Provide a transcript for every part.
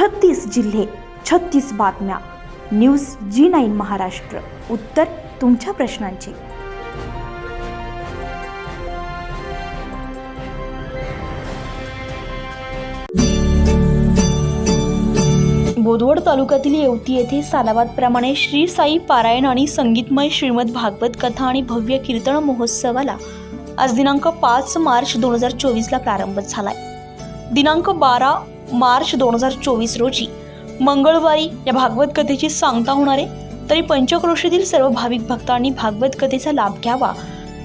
छत्तीस जिल्हे छत्तीस बातम्या. News G nine Maharashtra. उत्तर तुमच्या प्रश्नांची. बोदवड तालुक्यातील येवती येथे सालावादप्रमाणे श्री साई पारायण आणि संगीतमय श्रीमद भागवत कथा आणि भव्य कीर्तन महोत्सवाला आज दिनांक पाच मार्च दोन हजार चोवीसला प्रारंभ झालाय. दिनांक बारा मार्च दोन हजार चोवीस रोजी मंगळवारी या भागवत कथेची सांगता होणार आहे तरी पंचक्रोशीतील सर्व भाविक भक्तांनी भागवत कथेचा लाभ घ्यावा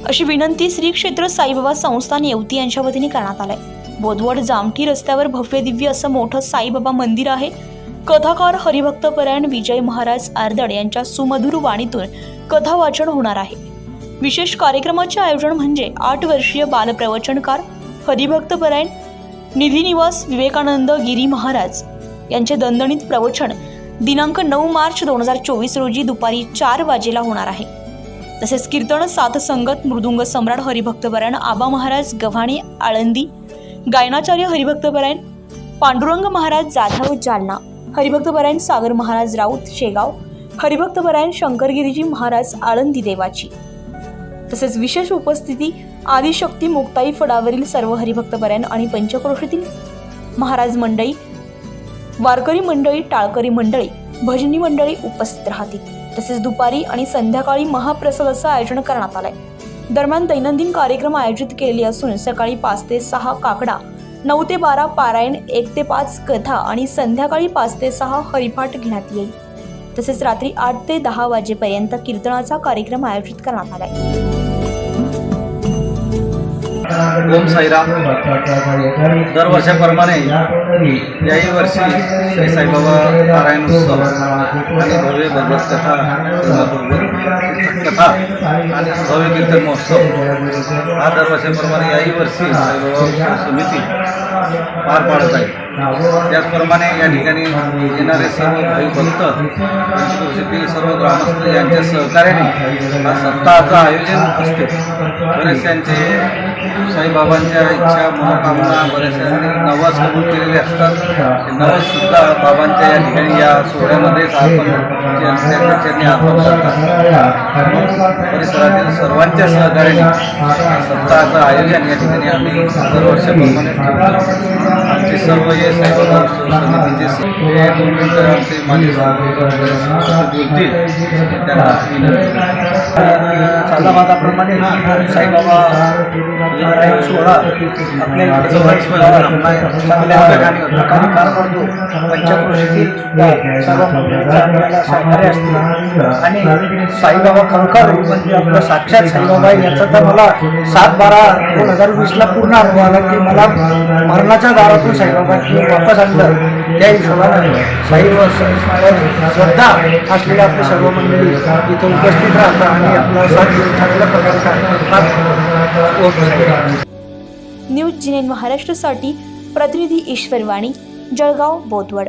अशी विनंती श्री क्षेत्र साईबाबा संस्थान येवती यांच्या वतीने करण्यात आलाय. बोधवड जामठी रस्त्यावर भव्य दिव्य असं मोठं साईबाबा मंदिर आहे. कथाकार हरिभक्तपरायण विजय महाराज आर्दड यांच्या सुमधुर वाणीतून कथा वाचन होणार आहे. विशेष कार्यक्रमाचे आयोजन म्हणजे आठ वर्षीय बालप्रवचनकार हरिभक्तपरायण निधीनिवास विवेकानंद गिरी महाराज यांचे दणदणीत प्रवचन दिनांक नऊ मार्च दोन हजार चोवीस रोजी दुपारी चार वाजेला होणार आहे. तसेच कीर्तन सात संगत मृदुंग सम्राट हरिभक्तपरायण आबा महाराज गव्हाणे आळंदी गायनाचार्य हरिभक्तपरायण पांडुरंग महाराज जाधव जालना हरिभक्तपरायण सागर महाराज राऊत शेगाव हरिभक्तपरायण शंकरगिरीजी महाराज आळंदी देवाची. तसेच विशेष उपस्थिती आदिशक्ती मुक्ताई फडावरील सर्व हरिभक्तपरायण आणि पंचक्रोशीतील महाराज मंडळी वारकरी मंडळी टाळकरी मंडळी भजनी मंडळी उपस्थित राहतील. तसेच दुपारी आणि संध्याकाळी महाप्रसादाचं आयोजन करण्यात आलंय. दरम्यान दैनंदिन कार्यक्रम आयोजित केलेले असून सकाळी पाच ते सहा काकडा नऊ ते बारा पारायण एक ते पाच कथा आणि संध्याकाळी पाच ते सहा हरिपाठ घेण्यात येईल. तसेच रात्री आठ ते दहा वाजेपर्यंत कीर्तनाचा कार्यक्रम आयोजित करण्यात आलाय. ओम साईराम. दरवर्षाप्रमाणे याही वर्षी श्री साईबाबा नारायण उत्सव आणि भव्य भगवत कथा कथा आणि भव्य कीर्तन महोत्सव हा दरवर्षाप्रमाणे याही वर्षी साईबाबा समिती पार पाडत आहे. त्याचप्रमाणे या ठिकाणी येणारे सर्व भाई भक्त पंचकृषीतील सर्व ग्रामस्थ यांच्या सहकार्याने हा सप्ताहाचं आयोजन असते. बरेचशांचे साईबाबांच्या इच्छा मनोकामना बऱ्याचशांनी नवस कबूल केलेले असतात. ते नवस सुद्धा बाबांच्या या ठिकाणी या सोहळ्यामध्येच आपण त्यांच्या चरणी अर्पण करतात. परिसरातील सर्वांच्या सहकार्याने सप्ताहाचं आयोजन या ठिकाणी आम्ही दरवर्षाप्रमाणे ठेवतो. आमचे सर्व हे साईबाबा समितीचे हे आमचे माझे बोलतील त्यांना साईबाबा सोहळा आपल्या चांगल्या प्रकारे पार पडतो पंचक्रोशीतील सर्व आपल्याला सहकार्य आणि साईबाबा खरोखर म्हणजे आपलं साक्षात साईबाबा याचा तर मला सात बारा दोन हजार वीसला पूर्ण अनुभव आला की मला मरणाच्या दारातून साईबाबांनी वापस आणलं त्या हिशोबानं साई श्रद्धा असलेले आपले सर्व मंडळी इथं उपस्थित राहतात आणि आपला साथ चांगल्या प्रकारे न्यूज जिनेन महाराष्ट्रासाठी प्रतिनिधी ईश्वर वाणी जळगाव बोदवड